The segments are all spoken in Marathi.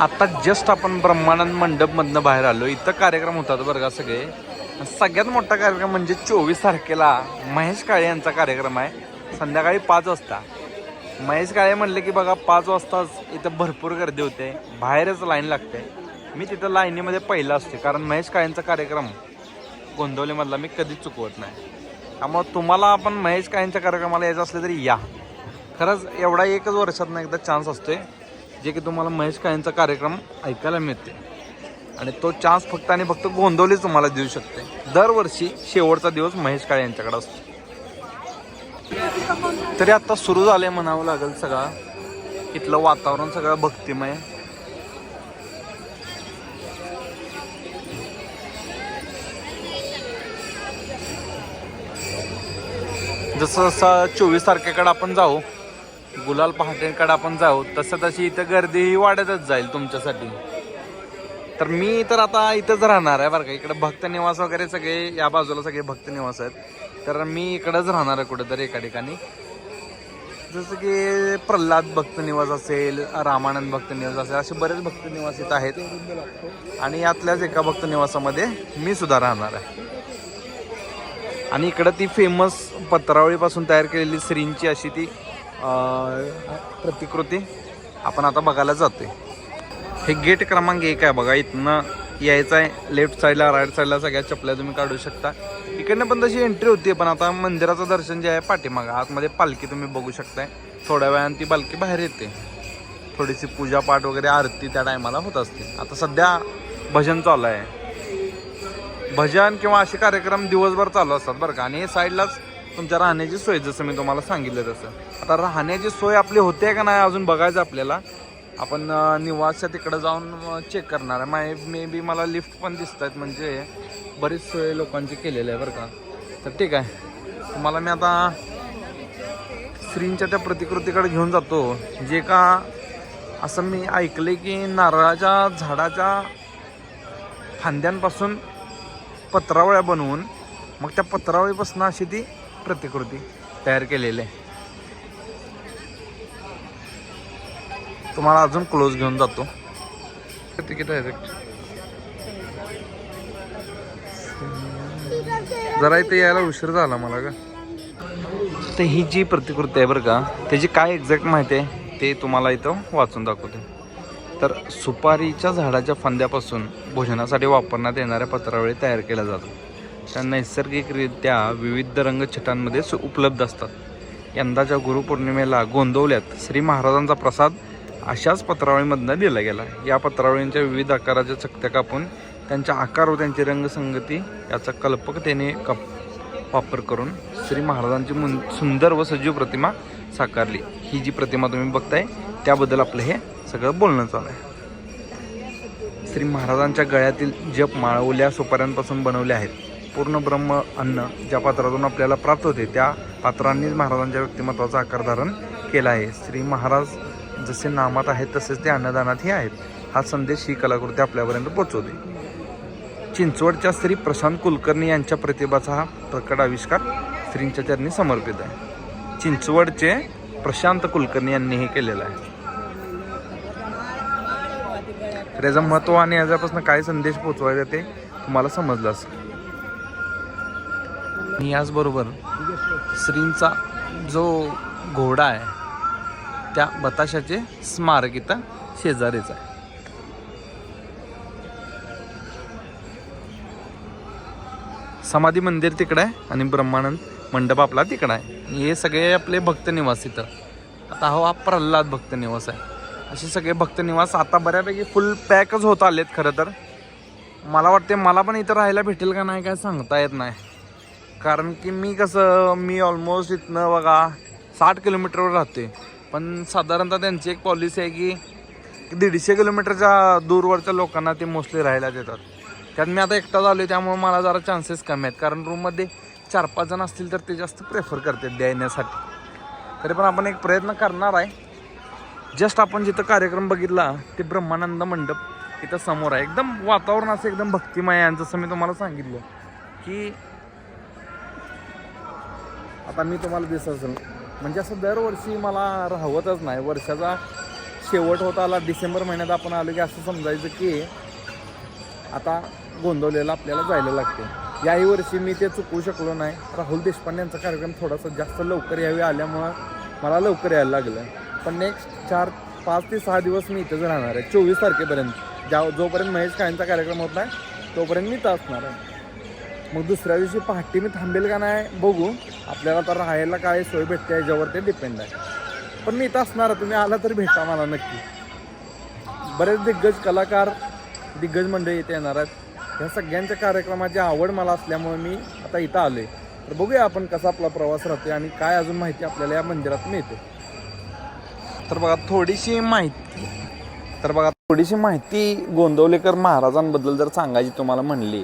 आता जस्ट आपण ब्रह्मानंद मंडपमधनं बाहेर आलो इथं कार्यक्रम होतात बरं का सगळे. सगळ्यात मोठा कार्यक्रम म्हणजे चोवीस तारखेला महेश काळे यांचा कार्यक्रम आहे. संध्याकाळी पाच वाजता. महेश काळे म्हणले की बघा पाच वाजताच इथं भरपूर गर्दी होते. बाहेरच लाईन लागते. मी तिथं लाईनीमध्ये पहिला असते कारण महेश काळेंचा कार्यक्रम गोंदवलीमधला मी कधीच चुकवत नाही. त्यामुळं तुम्हाला आपण महेश काळेंच्या कार्यक्रमाला यायचं असलं तरी या. खरंच एवढा एकच वर्षातून एकदा चान्स असतोय. जे की तुम्हाला महेश काळेंचा कार्यक्रम ऐकायला मिळते. आणि तो चान्स फक्त आणि फक्त गोंदवलीच तुम्हाला देऊ शकते. दरवर्षी शेवटचा दिवस महेश काळे यांच्याकडे असतो. तरी आता सुरू झालंय म्हणावं लागेल सगळा. इथलं वातावरण सगळं भक्तिमय. जसं जसं चोवीस तारखेकडे आपण जाऊ गुलाल पहाटेकडे आपण जाऊ. तसं तशी इथं गर्दी वाढतच जाईल तुमच्यासाठी. तर मी तर आता इथंच राहणार आहे बरं का. इकडे भक्त निवास वगैरे सगळे या बाजूला सगळे भक्त निवास आहेत. तर मी इकडंच राहणार आहे कुठेतरी एका ठिकाणी. जसं की प्रल्हाद भक्त निवास असेल रामानंद भक्त निवास असेल असे बरेच भक्त निवास इथं आहेत. आणि यातल्याच एका भक्त निवासामध्ये मी सुद्धा राहणार आहे. आणि इकडं ती फेमस पत्रावळीपासून तयार केलेली श्रींची अशी ती प्रतिकृती. आपण आता बघायला जातोय. हे गेट क्रमांक एक आहे बघा इथनं यायचं आहे लेफ्ट साईडला राईट साईडला सगळ्या चपल्या तुम्ही काढू शकता. इकडनं पण तशी एंट्री होती पण आता मंदिराचं दर्शन जे आहे पाठीमागं आतमध्ये पालखी तुम्ही बघू शकताय. थोड्या वेळानं ती पालखी बाहेर येते. थोडीशी पूजापाठ वगैरे आरती त्या टायमाला होत असते. आता सध्या भजन चालू आहे. भजन किंवा असे कार्यक्रम दिवसभर चालू असतात बरं का आणि हे साईडलाच तुमच्या राहण्याची सोय जसं मी तुम्हाला सांगितलं तसं. आता राहण्याची सोय आपली होते का नाही अजून बघायचं आपल्याला. आपण निवासच्या तिकडं जाऊन चेक करणार आहे. माय मे बी मला लिफ्ट पण दिसत आहेत म्हणजे बरीच सोय लोकांची केलेली आहे बरं का. तर ठीक आहे. तुम्हाला मी आता स्त्रींच्या त्या प्रतिकृतीकडे घेऊन जातो. जे का असं मी ऐकले की नारळाच्या झाडाच्या फांद्यांपासून पत्रावळ्या बनवून मग त्या पत्रावळीपासून अशी ती प्रतिकृती तयार केलेली आहे. तुम्हाला अजून क्लोज घेऊन जातो. किती डायरेक्ट जरा इथे यायला उशीर झाला मला का तर ही जी प्रतिकृती आहे बरं का त्याची काय एक्झॅक्ट माहिती आहे ते तुम्हाला इथं वाचून दाखवते. तर सुपारीच्या झाडाच्या फांद्यापासून भोजनासाठी वापरण्यात येणाऱ्या पत्रावळी तयार केल्या जातात. त्या नैसर्गिकरित्या विविध रंगछटांमध्ये सु- उपलब्ध असतात. यंदाच्या गुरुपौर्णिमेला गोंदवल्यात श्री महाराजांचा प्रसाद अशाच पत्रावळीमधनं दिला गेला. या पत्रावळींच्या विविध आकाराच्या चकत्या कापून त्यांच्या आकार व त्यांची रंगसंगती याचा कल्पकतेने कप वापर करून श्री महाराजांची मुन सुंदर व सजीव प्रतिमा साकारली. ही जी प्रतिमा तुम्ही बघताय त्याबद्दल आपलं हे सगळं बोलणं चालू आहे. श्री महाराजांच्या गळ्यातील जप माळवल्या सुपाऱ्यांपासून बनवले आहेत. पूर्ण ब्रह्म अन्न ज्या पात्रातून आपल्याला प्राप्त होते त्या पात्रांनीच महाराजांच्या व्यक्तिमत्वाचा आकार धारण केला आहे. श्री महाराज जसे नामात आहेत तसेच ते अन्नदानातही आहेत. हा संदेश ही कलाकृती आपल्यापर्यंत पोहोचवते. चिंचवडच्या श्री प्रशांत कुलकर्णी यांच्या प्रतिभाचा हा प्रकट आविष्कार श्रींच्या चरणी समर्पित आहे. चिंचवडचे प्रशांत कुलकर्णी यांनी हे केलेलं आहे. तर याचं महत्त्व आणि याच्यापासून काय संदेश पोचवायचा ते तुम्हाला समजलं असेल. आणि याचबरोबर श्रींचा जो घोडा आहे त्या बताशाचे स्मारक इथं शेजारीच आहे. समाधी मंदिर तिकडं आहे आणि ब्रह्मानंद मंडप आपला तिकडं आहे. हे सगळे आपले भक्त निवास इथं. आता हा प्रल्हाद भक्त निवास आहे. असे सगळे भक्त निवास आता बऱ्यापैकी फुल पॅकच होत आलेत खरं तर. मला वाटते मला पण इथं राहायला भेटेल का नाही काय सांगता येत नाही. कारण की मी कसं मी ऑलमोस्ट इथनं बघा साठ किलोमीटरवर राहते पण साधारणतः त्यांची एक पॉलिसी आहे की दीडशे किलोमीटरच्या दूरवरच्या लोकांना ते मोस्टली राहायला देतात. त्यात मी आता एकटा झालो आहे त्यामुळे मला जरा चान्सेस कमी आहेत. कारण रूममध्ये चार पाच जण असतील तर ते जास्त प्रेफर करतात द्यायण्यासाठी. तरी पण आपण एक प्रयत्न करणार आहे. जस्ट आपण जिथं कार्यक्रम बघितला ते ब्रह्मानंद मंडप इथं समोर आहे. एकदम वातावरण असं एकदम भक्तिमय आहे. जसं मी तुम्हाला सांगितलं की आता मी तुम्हाला दिसत असेल म्हणजे असं दरवर्षी मला राहवतच नाही. वर्षाचा शेवट होत आला डिसेंबर महिन्यात आपण आलो की असं समजायचं की आता गोंदवलेला आपल्याला जायला लागते. याही वर्षी मी ते चुकवू शकलो नाही. राहुल देशपांडे यांचा कार्यक्रम थोडासा जास्त लवकर यावेळी आल्यामुळं मला लवकर यायला लागलं. पण नेक्स्ट चार पाच ते सहा दिवस मी इथंच राहणार आहे. चोवीस तारखेपर्यंत. ज्या जोपर्यंत महेश काळेंचा कार्यक्रम होत नाही तोपर्यंत मी इथं असणार आहे. मग दुसऱ्या दिवशी पहाटे मी थांबेल का नाही बघू. आपल्याला तर राहायला काय सोय भेटते याच्यावर ते डिपेंड आहे. पण मी इथं असणार तुम्ही आला तर भेटा मला नक्की. बरेच दिग्गज कलाकार दिग्गज मंडळी इथे येणार आहेत. ह्या सगळ्यांच्या कार्यक्रमाची आवड मला असल्यामुळे मी आता इथं आलो आहे तर बघूया आपण कसा आपला प्रवास राहतोय आणि काय अजून माहिती आपल्याला या मंदिरात मिळते. तर बघा थोडीशी माहिती. तर बघा थोडीशी माहिती गोंदवलेकर महाराजांबद्दल जर सांगायची तुम्हाला म्हणली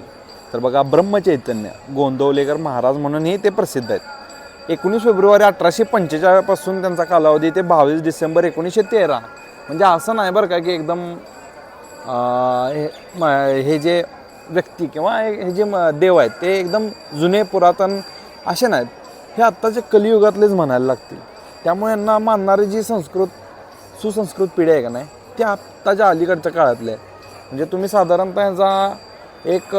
तर बघा ब्रह्मचैतन्य गोंदवलेकर महाराज म्हणूनही ते प्रसिद्ध आहेत. एकोणीस फेब्रुवारी अठराशे पंचेचाळीसपासून त्यांचा कालावधी ते बावीस डिसेंबर एकोणीसशे तेरा. म्हणजे असं नाही बरं का की एकदम हे म- हे जे व्यक्ती किंवा हे हे जे म- देव आहेत ते एकदम जुने पुरातन असे नाहीत. हे आत्ताच्या कलियुगातलेच म्हणायला लागतील. त्यामुळे यांना मानणारी जी संस्कृत सुसंस्कृत पिढी आहे का नाही ती आत्ताच्या अलीकडच्या काळातल्या आहे. म्हणजे तुम्ही साधारणतः यांचा एक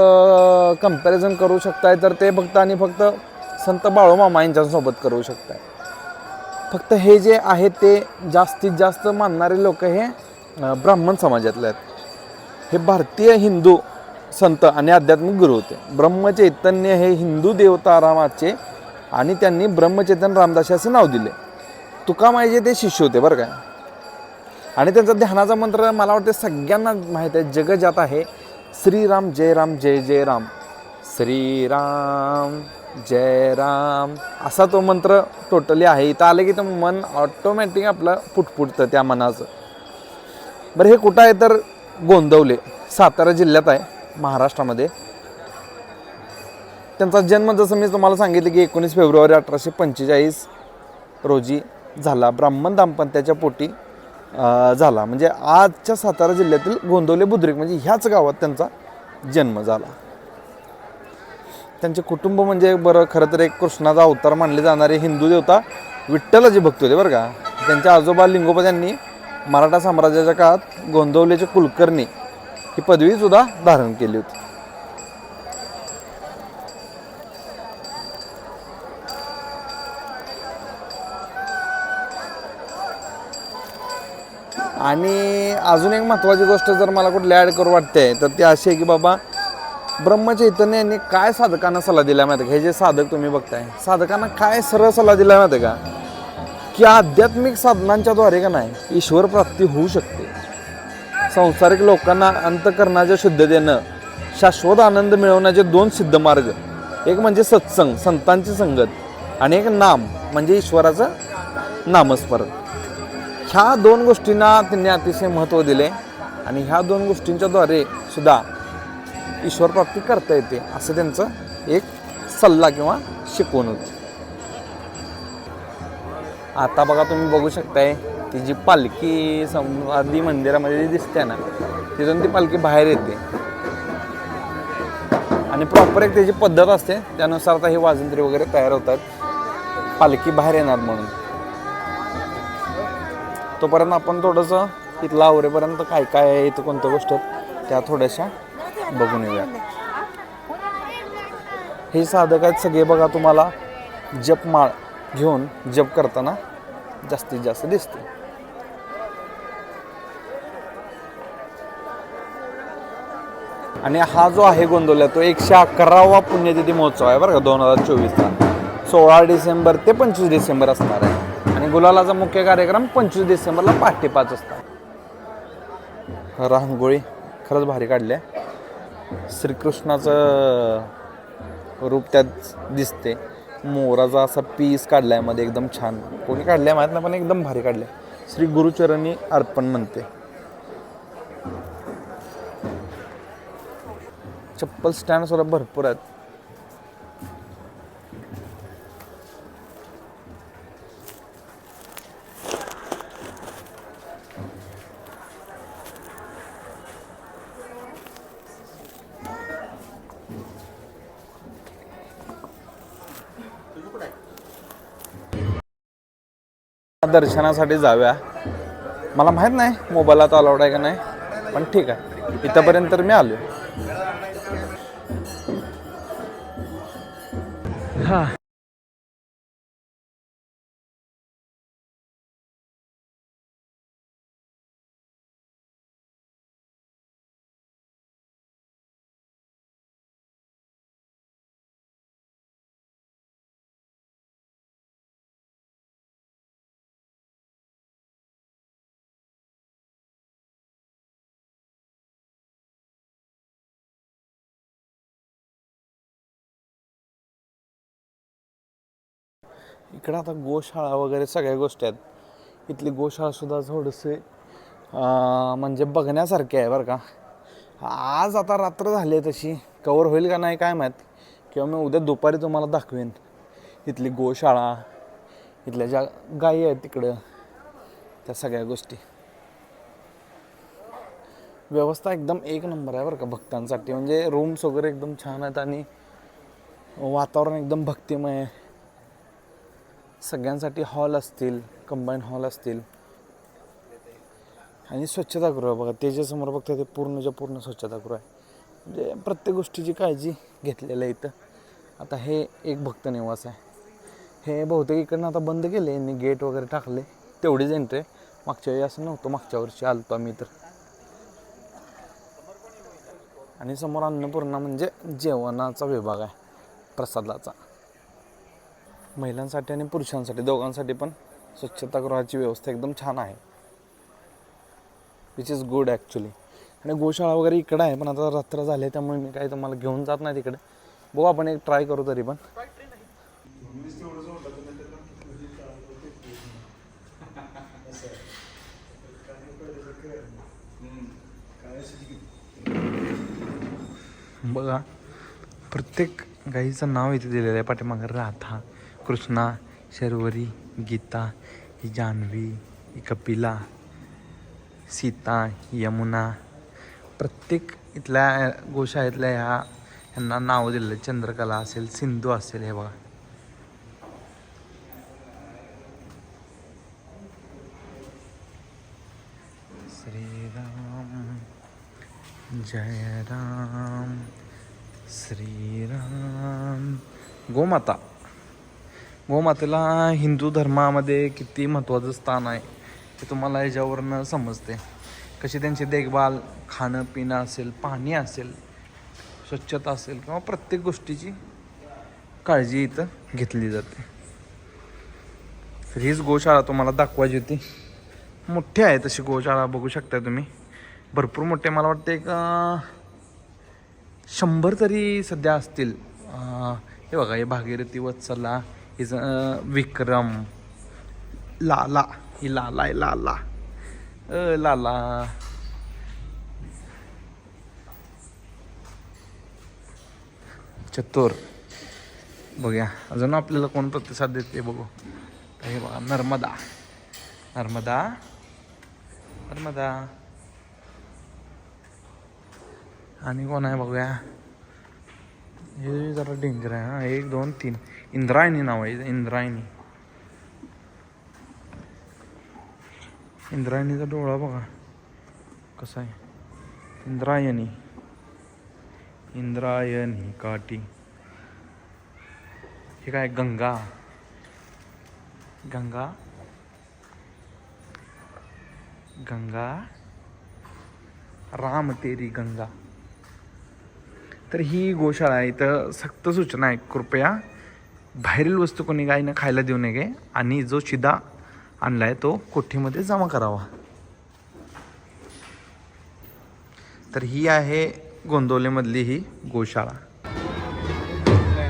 कंपॅरिझन करू शकताय तर ते फक्त आणि फक्त संत बाळूमामा यांच्यासोबत करू शकताय. फक्त हे जे आहे ते जास्तीत जास्त मानणारे लोक हे ब्राह्मण समाजातले आहेत. हे भारतीय हिंदू संत आणि आध्यात्मिक गुरु होते. ब्रह्मचैतन्य हे हिंदू देवता रामाचे आणि त्यांनी ब्रह्मचैतन्य रामदास असे नाव दिले. तुकामाईचे ते शिष्य होते बरं काय आणि त्यांचा ध्यानाचा मंत्र मला वाटतं सगळ्यांना माहीत आहे. जगजात आहे. श्रीराम जय राम जय जय राम. श्रीराम जय राम. असा तो मंत्र टोटली आहे. इथं आलं की तर मन ऑटोमॅटिक आपलं फुटफुटतं त्या मनाचं. बरं हे कुठं आहे तर गोंदवले सातारा जिल्ह्यात आहे महाराष्ट्रामध्ये. त्यांचा जन्म जसं मी तुम्हाला सांगितलं की एकोणीस फेब्रुवारी अठराशे पंचेचाळीस रोजी झाला. ब्राह्मण दाम्पत्याच्या पोटी झाला. म्हणजे आजच्या सातारा जिल्ह्यातील गोंदवले बुद्रुक म्हणजे ह्याच गावात त्यांचा जन्म झाला. त्यांचे कुटुंब म्हणजे बरं खरं तर एक कृष्णाचा अवतार मानले जाणारे हिंदू देवता विठ्ठलाचे भक्त होते बरं का. त्यांचे आजोबा लिंगोबा यांनी मराठा साम्राज्याच्या काळात गोंदवलेचे कुलकर्णी ही पदवीसुद्धा धारण केली होती. आणि अजून एक महत्त्वाची गोष्ट जर मला कुठली ॲड करू वाटते तर ती अशी आहे की बाबा ब्रह्मचैतन्य यांनी काय साधकांना सल्ला दिला माहिती का? हे जे साधक तुम्ही बघताय साधकांना काय सरळ सल्ला दिला माहिती का? की आध्यात्मिक साधनांच्याद्वारे का नाही ईश्वर प्राप्ती होऊ शकते. संसारिक लोकांना अंतकरणाच्या शुद्धतेनं शाश्वत आनंद मिळवण्याचे दोन सिद्ध मार्ग एक म्हणजे सत्संग संतांची संगत आणि एक नाम म्हणजे ईश्वराचं नामस्मरण. ह्या दोन गोष्टींना त्यांनी अतिशय महत्त्व दिले. आणि ह्या दोन गोष्टींच्याद्वारे सुद्धा ईश्वर प्राप्ती करता येते असं त्यांचं एक सल्ला किंवा शिकवण होती. आता बघा तुम्ही बघू शकताय ती जी पालखी समाधी मंदिरामध्ये जी दिसते ना तिथून ती पालखी बाहेर येते. आणि प्रॉपर एक त्याची पद्धत असते त्यानुसार आता हे वाजंत्री वगैरे तयार होतात. पालखी बाहेर येणार म्हणून. तोपर्यंत आपण थोडंसं इथलं आवरेपर्यंत काय काय आहे इथं कोणत्या गोष्टी आहेत त्या थोड्याशा बघून येऊया. हे साधक आहेत सगळे बघा तुम्हाला जपमाळ घेऊन जप करताना जास्तीत जास्त दिसते. आणि हा जो आहे गोंदवला तो एकशे अकरावा पुण्यतिथी महोत्सव आहे बरं का दोन हजार चोवीसचा. सोळा डिसेंबर ते पंचवीस डिसेंबर असणार आहे. गुलालाचा मुख्य कार्यक्रम पंचवीस डिसेंबरला पहाटे पाच असतात रांगोळी खरंच भारी काढल्या श्रीकृष्णाचं रूप त्यात दिसते. मोराचा असा पीस काढला आहे मध्ये एकदम छान. कोणी काढल्या माहीत नाही पण एकदम भारी काढल्या. श्री गुरुचरणी अर्पण म्हणते. चप्पल स्टँड सुद्धा भरपूर आहेत. दर्शनासाठी जाव्या मला माहीत नाही मोबाईलात अलाउड आहे का नाही पण ठीक आहे. इथंपर्यंत तर मी आलो हा. इकडं आता गोशाळा वगैरे सगळ्या गोष्टी आहेत. इथली गोशाळासुद्धा थोडंसे म्हणजे बघण्यासारखे आहे बरं का. आज आता रात्र झाली आहे तशी. कवर होईल का नाही काय माहीत. किंवा मी उद्या दुपारी तुम्हाला दाखवेन. इथली गोशाळा इथल्या ज्या गायी आहेत तिकडं त्या सगळ्या गोष्टी. व्यवस्था एकदम एक नंबर आहे बरं का भक्तांसाठी. म्हणजे रूम्स वगैरे एकदम छान आहेत आणि वातावरण एकदम भक्तिमय आहे. सगळ्यांसाठी हॉल असतील कंबाईन हॉल असतील. आणि स्वच्छतागृह बघा त्याच्यासमोर बघता ते पूर्णच्या पूर्ण स्वच्छतागृह आहे. म्हणजे प्रत्येक गोष्टीची काळजी घेतलेलं आहे इथं. आता हे एक भक्त निवास आहे. हे बहुतेक इकडनं आता बंद केले यांनी गेट वगैरे टाकले तेवढीच एंट्री मागच्या वेळी असं नव्हतं मागच्या वर्षी आलतो आम्ही तर आणि समोर अन्नपूर्णा म्हणजे जेवणाचा विभाग आहे प्रसादाचा. महिलांसाठी आणि पुरुषांसाठी दोघांसाठी पण स्वच्छतागृहाची व्यवस्था एकदम छान आहे. विच इज गुड ॲक्च्युली आणि गोशाळा वगैरे इकडं आहे पण आता रात्र झाले त्यामुळे मी काही तुम्हाला घेऊन जात नाही तिकडे. बघू आपण एक ट्राय करू तरी पण. बघा प्रत्येक गाईचं नाव इथे दिलेलं आहे पाठीमागं राधा. कृष्णा शर्वरी गीता ही जान्हवी ही कपिला सीता यमुना. प्रत्येक इथल्या गोशाळेतल्या ह्या ह्यांना नाव दिलेलं चंद्रकला असेल सिंधू असेल हे बघा. श्रीराम जय राम. श्रीराम. गोमाता. गोमातेला हिंदू धर्मामध्ये किती महत्त्वाचं स्थान आहे हे तुम्हाला याच्यावरनं समजते. कशी त्यांची देखभाल खाणं पिणं असेल पाणी असेल स्वच्छता असेल किंवा प्रत्येक गोष्टीची काळजी इथं घेतली जाते. तर हीच गोशाळा तुम्हाला दाखवायची होती. मोठी आहे तशी गोशाळा बघू शकताय तुम्ही. भरपूर मोठे मला वाटतं एक शंभर तरी सध्या असतील. हे बघा हे भागीरथी वत्सला हिच विक्रम लाला ही लाला आहे लाला अ लाला चतुर बघूया. अजून आपल्याला कोण प्रतिसाद देते बघू. हे बघा नर्मदा. नर्मदा. नर्मदा. आणि कोण आहे बघूया. हे जरा डेंजर आहे हा. एक दोन तीन. इंद्रायणी नाव आहे इंद्रायणी. इंद्रायणीचा डोळा बघा कसा आहे. इंद्रायणी. इंद्रायणी काठी. हे काय गंगा? गंगा? गंगा? राम तेरी गंगा. तर ही गोशाळा आहे इथं सक्त सूचना आहे कृपया. बाहेरील वस्तू कोणी गायीनं खायला देऊ नये आणि जो शिदा आहे तो कोठीमध्ये जमा करावा. तर ही आहे गोंदवलेमधली ही गोशाळा.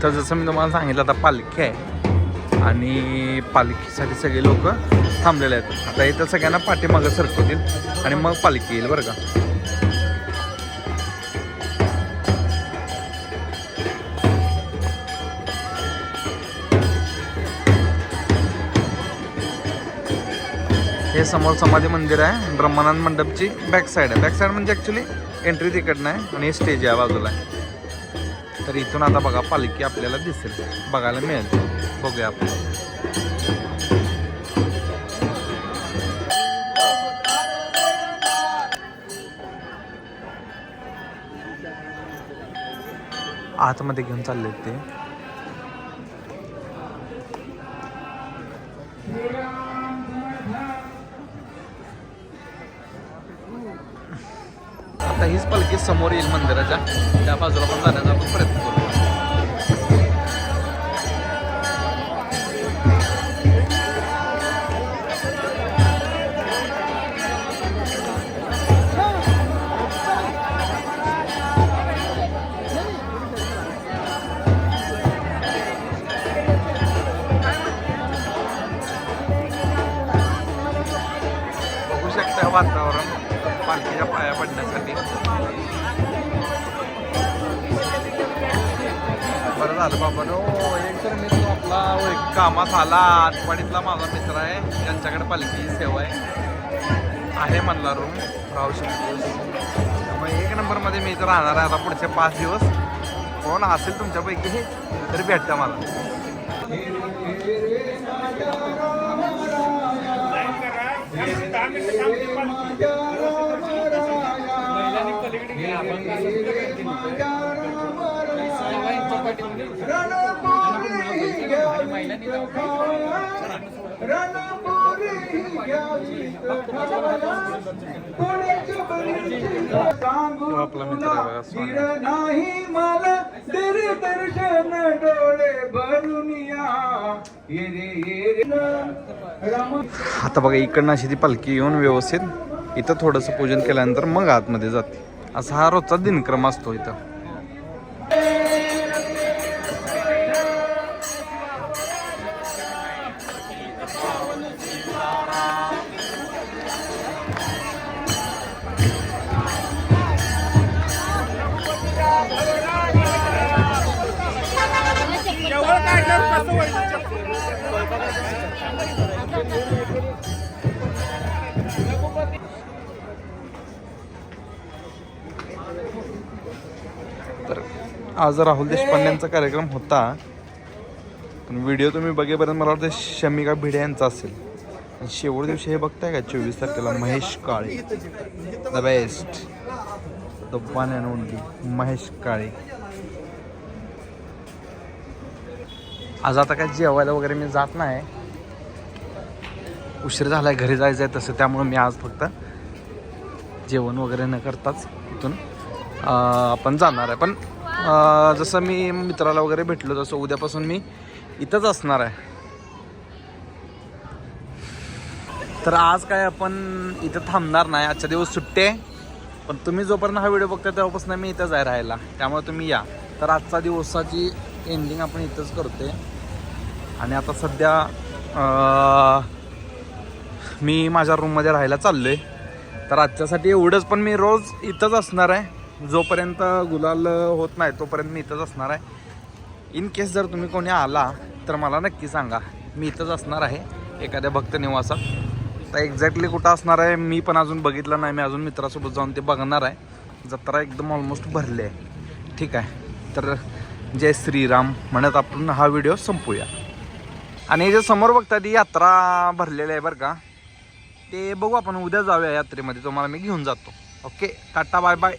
तर जसं मी तुम्हाला सांगितलं आता पालखी आहे. आणि पालखीसाठी सगळे लोक थांबलेले आहेत. आता इथं सगळ्यांना पाठीमागं सरकवतील आणि मग पालखी येईल बरं का? हे समोर समाधी मंदिर आहे. ब्रह्मानंद मंडपची बॅक साईड आहे. बॅक साईड म्हणजे ॲक्च्युली एंट्री तिकडनं आहे आणि स्टेज आहे बाजूला आहे. तर इथून आता बघा पालखी आपल्याला दिसेल. बघायला मिळेल. बघूया आपण. आतमध्ये घेऊन चालले ते. आता हीच पालखी समोर येईल मंदिराच्या. त्या बाजूला पण जाण्याचा आपण प्रयत्न करू. बघू वातावरण. पालखीच्या पाया पडण्यासाठी. बरं झालं बाबा. नो एक तर मित्र आपला हो, एक कामात आला. आठवडीतला माझा मित्र आहे. त्यांच्याकडे पालखी सेवा आहे. आहे म्हणला रूम राहू शकतो. मग एक नंबरमध्ये मी इथं राहणार आहे आता पुढचे पाच दिवस. कोण असेल तुमच्यापैकी तरी भेटतं मला तो आपला मित्र आहे बघा, सोन्या. नाही मला तेरे दर्शन डोळे भरून आता बघा इकडनं अशी ती पालखी येऊन व्यवस्थित इथं थोडंसं पूजन केल्यानंतर मग आतमध्ये जाते. असा हा रोजचा दिनक्रम असतो इथं. आज राहुल देशपांड्यांचा कार्यक्रम होता. पण व्हिडिओ तुम्ही बघेपर्यंत मला वाटतं शमिका भिडे यांचा असेल. आणि शेवट दिवशी हे बघताय का? चोवीस तारखेला Mahesh Kale. The best the one and only Mahesh Kale. आज आता काय जेवायला वगैरे मी जात नाही. उशीर झालाय घरी जायचं आहे तसं त्यामुळे मी आज फक्त जेवण वगैरे न करताच इथून आपण जाणार आहे. पण जसं मी मित्राला वगैरे भेटलो तसं उद्यापासून मी इथंच असणार आहे. तर आज काय आपण इथं थांबणार नाही आजच्या दिवस सुट्टे आहे. पण तुम्ही जोपर्यंत हा व्हिडिओ बघता तेव्हापासून मी इथंच आहे राहायला. त्यामुळे तुम्ही या. तर आजचा दिवसाची एंडिंग आपण इथंच करते आणि आता सध्या मी माझ्या रूममध्ये राहायला चाललो आहे तर आजच्यासाठी एवढंच पण मी रोज इथंच असणार आहे. जोपर्यंत गुलाल होत नाही तोपर्यंत मी इथंच असणार आहे. इन केस जर तुम्ही कोणी आला तर मला नक्की सांगा. मी इथंच असणार आहे एखाद्या भक्त निवासात. तर एक्झॅक्टली कुठं असणार आहे मी पण अजून बघितलं नाही. मी अजून मित्रासोबत जाऊन ते बघणार आहे. जत्रा एकदम ऑलमोस्ट भरली आहे. ठीक आहे. तर जय श्रीराम म्हणत आपण हा व्हिडिओ संपूया. आणि जे समोर बघता ती यात्रा भरलेली आहे बरं का. ते बघू आपण उद्या जाऊया यात्रेमध्ये. तुम्हाला मी घेऊन जातो. Okay tata bye bye